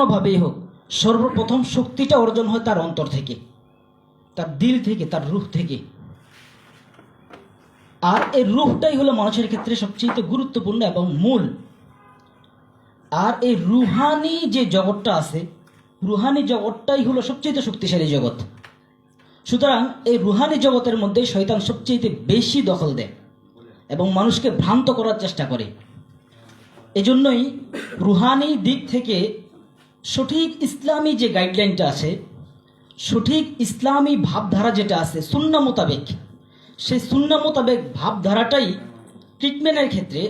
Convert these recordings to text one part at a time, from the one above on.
কোনোভাবেই হোক, সর্বপ্রথম শক্তিটা অর্জন হয় তার অন্তর থেকে, তার দিল থেকে, তার রূহ থেকে। আর এই রূহটাই হলো মানুষের ক্ষেত্রে সবচেয়ে গুরুত্বপূর্ণ এবং মূল। আর এই রুহানি যে জগৎটা আছে, রুহানি জগৎটাই হলো সবচেয়ে শক্তিশালী জগৎ। সুতরাং এই রুহানি জগতের মধ্যে শয়তান সবচেয়ে বেশি দখল দেয় এবং মানুষকে ভ্রান্ত করার চেষ্টা করে। এজন্যই রুহানি দিক থেকে সঠিক ইসলামী যে গাইডলাইনটা আছে, সঠিক ইসলামী ভাবধারা যেটা আছে শূন্য মোতাবেক, সেই শূন্য মোতাবেক ভাবধারাটাই ট্রিটমেন্টের ক্ষেত্রে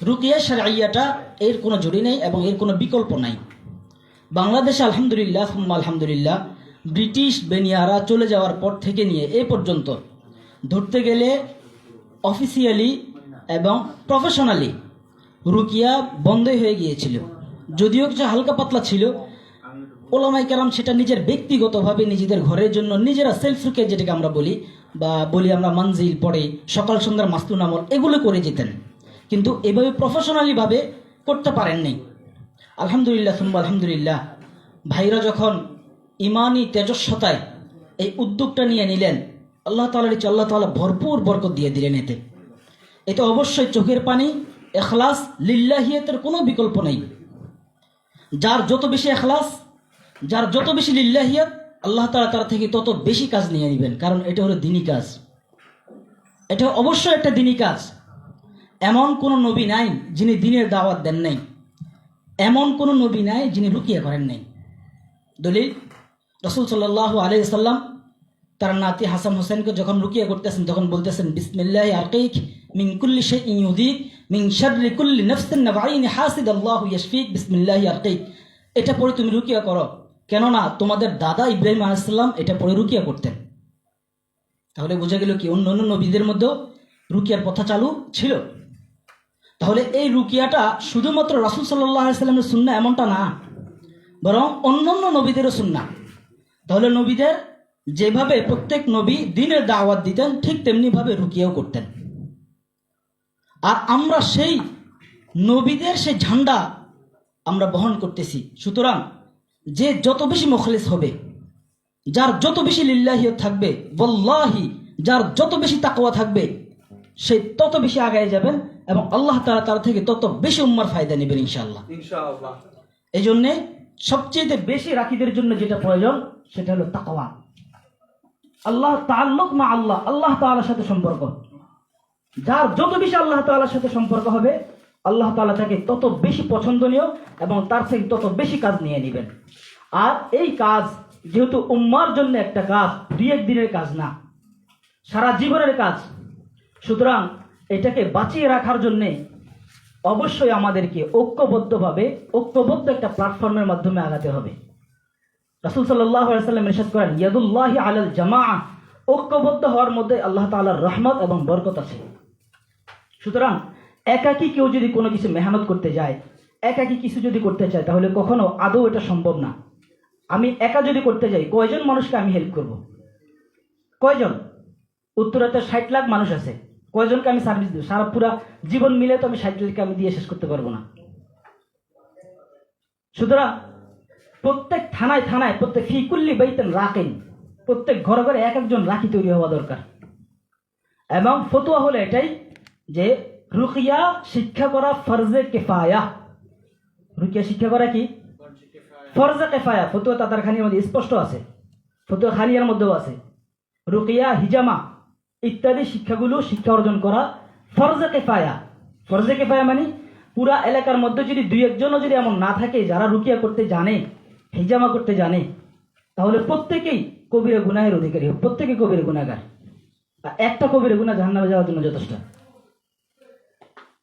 রুকিয়া সারাইয়াটা এর কোনো জড়ি নেই এবং এর কোনো বিকল্প নাই। বাংলাদেশে আলহামদুলিল্লাহ হুম্মা আলহামদুলিল্লাহ, ব্রিটিশ বেনিয়ারা চলে যাওয়ার পর থেকে নিয়ে এ পর্যন্ত ধরতে গেলে অফিসিয়ালি এবং প্রফেশনালি রুকিয়া বন্ধই হয়ে গিয়েছিল। যদিও কিছু হালকা পাতলা ছিল, ওলামাই কারাম সেটা নিজের ব্যক্তিগতভাবে নিজেদের ঘরের জন্য নিজেরা সেলফ রুকিয়া যেটাকে আমরা বলি, বা বলি আমরা মানজিল পড়ে সকাল সন্ধ্যার মাস্তুন আমল, এগুলো করে যেতেন। কিন্তু এভাবে প্রফেশনালিভাবে করতে পারেননি। আলহামদুলিল্লাহ সুম্বা আলহামদুলিল্লাহ। ভাইরা যখন ইমানি তেজস্বতায় এই উদ্যোগটা নিয়ে নিলেন, আল্লাহ তালার ইচ্ছে আল্লাহ তালা ভরপুর বরকত দিয়ে দিলেন এতে। এতে অবশ্যই চোখের পানি, এখলাস, লিল্লাহিয়তের কোনো বিকল্প নেই। যার যত বেশি এখলাস, যার যত বেশি লিল্লাহিয়াত, আল্লাহ তালা তার থেকে তত বেশি কাজ নিয়ে নেবেন। কারণ এটা হলো দিনী কাজ। এটা অবশ্যই একটা দিনী কাজ। এমন কোনো নবী নাই যিনি দিনের দাওয়াত দেন নাই। এমন কোনো নবী নাই যিনি রুকিয়া করেন নাই। দলিল? রসুল সাল্লাহ আলাইসাল্লাম তার নাতি হাসান হোসেনকে যখন রুকিয়া করতেছেন, তখন বলতেছেন, বিসমিল্লাহ আরকিক মিন শে ইউদিক মিন শাররি কুল্লি নফসিন হাসিদ আল্লাহ ইয়াশফিক, বিসমিল্লাহ আরকিক। এটা পড়ে তুমি রুকিয়া করো। কেননা তোমাদের দাদা ইব্রাহিম আলাইসাল্লাম এটা পড়ে রুকিয়া করতেন। তাহলে বোঝা গেল কি, অন্য অন্য নবীদের মধ্যেও রুকিয়ার কথা চালু ছিল। তাহলে এই রুকিয়াটা শুধুমাত্র রাসুল সাল্লাহ সাল্লামের সুন্না এমনটা না, বরং অন্যান্য নবীদেরও সুন্না তাহলে নবীদের যেভাবে প্রত্যেক নবী দিনের দাওয়াত দিতেন ঠিক তেমনিভাবে রুকিয়াও করতেন। আর আমরা সেই নবীদের সেই ঝান্ডা আমরা বহন করতেছি। সুতরাং যে যত বেশি মুখলিস হবে যার যত বেশি লিল্লাহিয়ত থাকবে বল্লাহি যার যত বেশি তাকওয়া থাকবে সে তত বেশি আগায় যাবেন এবং আল্লাহ তাআলা তার থেকে তত বেশি উম্মার ফায়দা নেবেন ইনশাআল্লাহ। ইনশাআল্লাহ। এই জন্যে সবচেয়ে বেশি রাখিদের জন্য যেটা প্রয়োজন সেটা হলো তাকওয়া। আল্লাহ তাল্লুক মা আল্লাহ আল্লাহ তাআলার সাথে সম্পর্ক। যার যত বেশি আল্লাহ তাআলার সাথে সম্পর্ক হবে, আল্লাহ তাআলা তাকে তত বেশি পছন্দনীয় এবং তার থেকে তত বেশি কাজ নিয়ে নেবেন। আর এই কাজ যেহেতু উম্মার জন্য একটা কাজ দুই এক দিনের কাজ না, সারা জীবনের কাজ, সুতরাং এটাকে বাঁচিয়ে রাখার জন্যে অবশ্যই আমাদেরকে ঐক্যবদ্ধভাবে, ঐক্যবদ্ধ একটা প্ল্যাটফর্মের মাধ্যমে আগাতে হবে। রাসুল সাল্লাহ সাল্লাম ইরশাদ করেন, ইয়াদুল্লাহি আলাল জামা ঐক্যবদ্ধ হওয়ার মধ্যে আল্লাহ তাআলার রহমত এবং বরকত আছে। সুতরাং, একাকী কেউ যদি কোনো কিছু মেহনত করতে যায়, একাকী কিছু যদি করতে চায়, তাহলে কখনো আদৌ এটা সম্ভব না। আমি একা যদি করতে যাই, কয়জন মানুষকে আমি হেল্প করব? কয়জন? উত্তরাতে ষাট লাখ মানুষ আছে। কয়জনকে আমি সার্ভিস দেবো? সারা পুরা জীবন মিলে তো আমি ষাট লাখকে আমি দিয়ে শেষ করতে পারব না। সুতরাং প্রত্যেক থানায় থানায়, প্রত্যেক ফিকুল্লি বাইতেন রাখেন প্রত্যেক ঘরে ঘরে এক একজন রাখি তৈরি হওয়া দরকার। এবং ফতুয়া হলো এটাই যে রুকিয়া শিক্ষা করা ফরজে কেফায়া। রুকিয়া শিক্ষা করা কি? ফরজে কেফায়া। ফতুয়া তাতার খানির মধ্যে স্পষ্ট আছে। ফতুয়া খানিয়ার মধ্যেও আছে। রুকিয়া, হিজামা ইত্যাদি শিক্ষাগুলো শিক্ষা অর্জন করা ফরজে কেফায়া। ফরজে কেফায়া মানে পুরা এলাকার মধ্যে যদি দুই একজনও যদি এমন না থাকে, যারা রুকিয়া করতে জানে হিজামা করতে জানে, তাহলে প্রত্যেকেই কবিরা গুনাহের অধিকারী হবে প্রত্যেকে কবিরা গুণাগার একটা কবিরা গুণা জাহান্নামে যাওয়ার জন্য যথেষ্ট।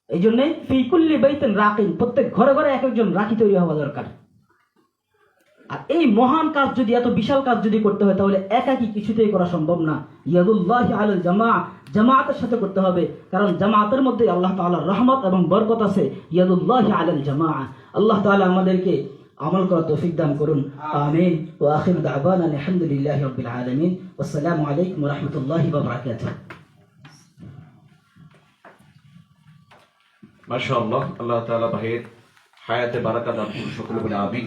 এই জন্যে ফিকুল্লি বাইতেন রাকিন প্রত্যেক ঘরে ঘরে এক একজন রাখি তৈরি হওয়া দরকার। আর এই মহান কাজ যদি, এত বিশাল কাজ যদি করতে হয়, তাহলে একাকি কিছুতেই করা সম্ভব না। ইয়াদুল্লাহ আল জামা, জামাতের সাথে করতে হবে। কারণ জামাতের মধ্যে আল্লাহ তাআলার রহমত এবং বরকত আছে। ইয়াদুল্লাহ আল জামা। আল্লাহ তাআলা আমাদেরকে আমল করা তৌফিক দান করুন আমিন ওয়া আখিরু দাওয়ানা আলহামদুলিল্লাহি রাব্বিল আলামিন ওয়াসসালামু আলাইকুম ওয়া রাহমাতুল্লাহি ওয়া বারাকাতুহু মাশাআল্লাহ আল্লাহ তাআলা ভাইয়ের হায়াতে বারাকা দান করুন সকলে বলে আমিন